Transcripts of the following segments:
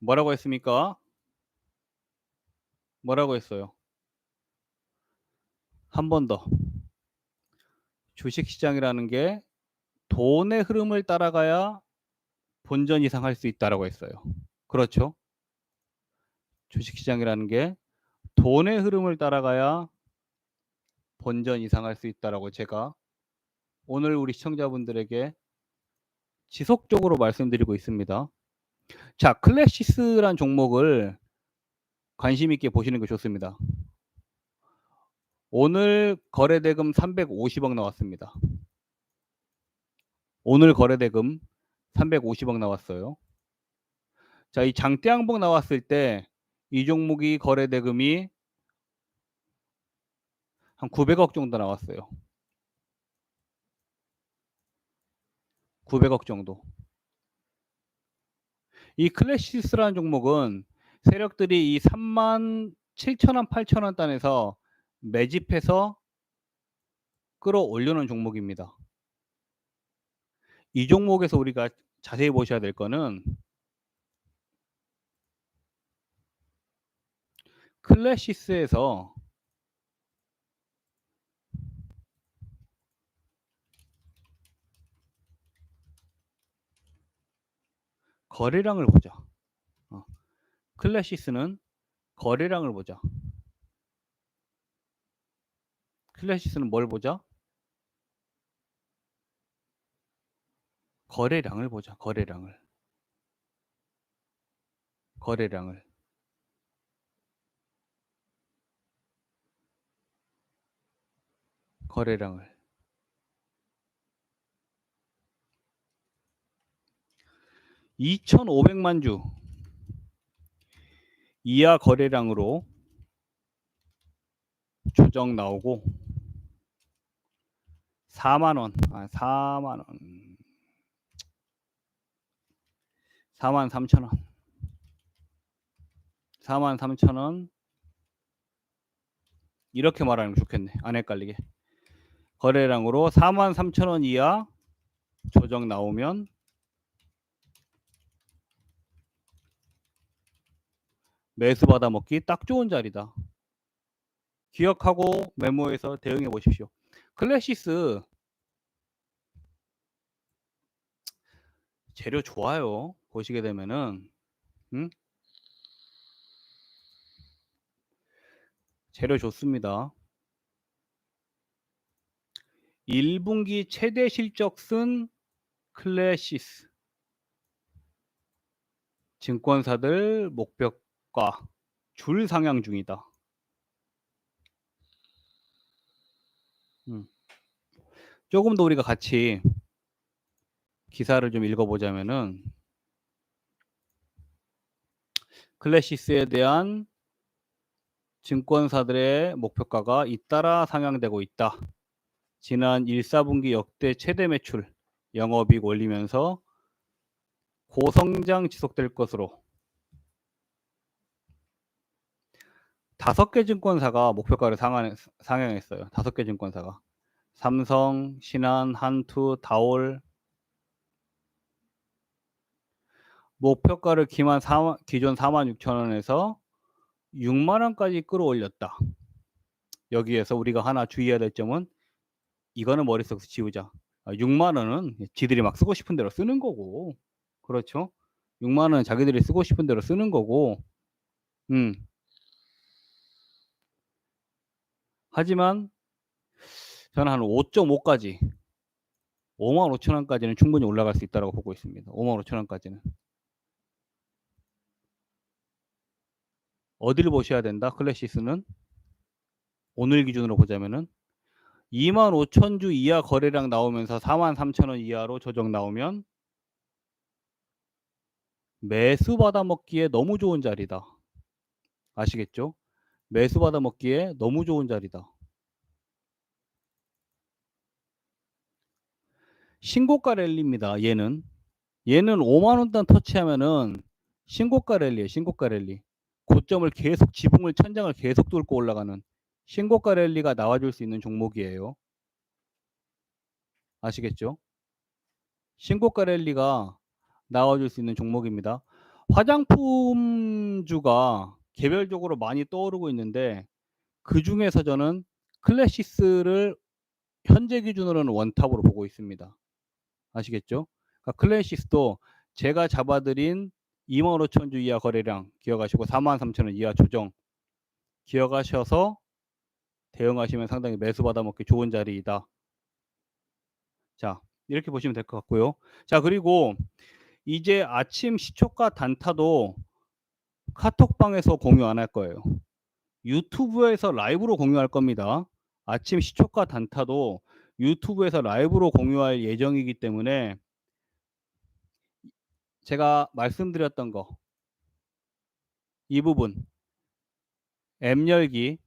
뭐라고 했습니까? 뭐라고 했어요? 한 번 더. 주식시장이라는 게 돈의 흐름을 따라가야 본전 이상 할 수 있다라고 했어요. 그렇죠? 주식시장이라는 게 돈의 흐름을 따라가야 본전 이상 할 수 있다라고 제가 오늘 우리 시청자분들에게 지속적으로 말씀드리고 있습니다. 자, 클래시스란 종목을 관심 있게 보시는 게 좋습니다. 오늘 거래대금 350억 나왔습니다. 오늘 거래대금 350억 나왔어요. 자, 이 장대 항복 나왔을 때 이 종목이 거래대금이 한 900억 정도 나왔어요. 900억 정도. 이 클래시스라는 종목은 세력들이 이 3만 7천 원, 8천 원 단에서 매집해서 끌어올려놓은 종목입니다. 이 종목에서 우리가 자세히 보셔야 될 거는 클래시스에서 거래량을 보자. 어. 클래시스는 거래량을 보자. 클래시스는 뭘 보자? 거래량을 보자. 거래량을. 거래량을. 거래량을. (2,500만 주) 이하 거래량으로 조정 나오고 4만 원, 아 4만 원, 4만 3천 원, 4만 3천 원 이렇게 말하는 게 좋겠네. 안 헷갈리게. 거래량으로 4만 3천 원 이하 조정 나오면 매수 받아 먹기 딱 좋은 자리다. 기억하고 메모해서 대응해 보십시오. 클래시스 재료 좋아요. 보시게 되면은 응? 재료 좋습니다. 1분기 최대 실적 쓴 클래시스 증권사들 목표 가 줄 상향 중이다. 음. 조금 더 우리가 같이 기사를 좀 읽어보자면은 클래시스에 대한 증권사들의 목표가가 잇따라 상향되고 있다. 지난 1, 4분기 역대 최대 매출, 영업이익 올리면서 고성장 지속될 것으로 다섯 개 증권사가 목표가를 상향했어요. 다섯 개 증권사가 삼성, 신한, 한투, 다올 목표가를 기만 4, 기존 4만 6천 원에서 6만 원까지 끌어올렸다. 여기에서 우리가 하나 주의해야 될 점은 이거는 머릿속에서 지우자. 6만 아, 원은 지들이 막 쓰고 싶은 대로 쓰는 거고 그렇죠? 6만 원은 자기들이 쓰고 싶은 대로 쓰는 거고 음. 하지만 저는 한 5.5까지 5만 5천 원까지는 충분히 올라갈 수 있다고 보고 있습니다. 5만 5천 원까지는. 어디를 보셔야 된다? 클래시스는 오늘 기준으로 보자면은 2만 5천 주 이하 거래량 나오면서 4만 3천 원 이하로 조정 나오면 매수 받아 먹기에 너무 좋은 자리다. 아시겠죠? 매수 받아 먹기에 너무 좋은 자리다. 신고가 랠리입니다. 얘는 얘는 5만 원단 터치하면은 신고가 랠리에 신고가 랠리. 고점을 계속 지붕을 천장을 계속 뚫고 올라가는 신고가 랠리가 나와줄 수 있는 종목이에요. 아시겠죠? 신고가 랠리가 나와줄 수 있는 종목입니다. 화장품주가 개별적으로 많이 떠오르고 있는데 그 중에서 저는 클래시스를 현재 기준으로는 원탑으로 보고 있습니다. 아시겠죠? 그러니까 클래시스도 제가 잡아 드린 25,000주 이하 거래량 기억하시고 43,000원 이하 조정 기억하셔서 대응하시면 상당히 매수 받아먹기 좋은 자리이다. 자, 이렇게 보시면 될 것 같고요. 자, 그리고 이제 아침 시초가 단타도 카톡방에서 공유 안 할 거예요. 유튜브에서 라이브로 공유할 겁니다. 아침 시초가 단타도 유튜브에서 라이브로 공유할 예정이기 때문에 제가 말씀드렸던 거 이 부분 앱 열기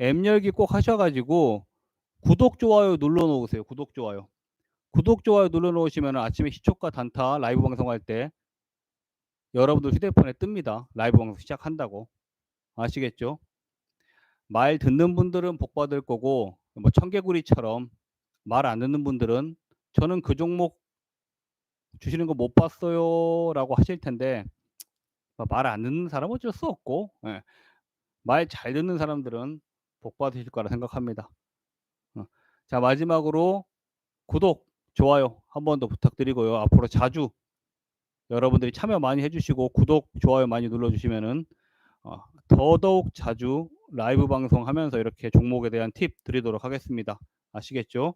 앱 열기 꼭 하셔 가지고 구독 좋아요 눌러 놓으세요. 구독 좋아요. 구독 좋아요 눌러 놓으시면 아침에 시초가 단타 라이브 방송할 때 여러분들 휴대폰에 뜹니다. 라이브 방송 시작한다고. 아시겠죠? 말 듣는 분들은 복 받을 거고 뭐 청개구리처럼 말 안 듣는 분들은 저는 그 종목 주시는 거 못 봤어요라고 하실 텐데 말 안 듣는 사람은 어쩔 수 없고 예. 말잘 듣는 사람들은 복 받으실 거라 생각합니다. 어. 자 마지막으로 구독, 좋아요 한 번 더 부탁드리고요. 앞으로 자주 여러분들이 참여 많이 해주시고 구독, 좋아요 많이 눌러주시면은 어, 더더욱 자주 라이브 방송하면서 이렇게 종목에 대한 팁 드리도록 하겠습니다. 아시겠죠?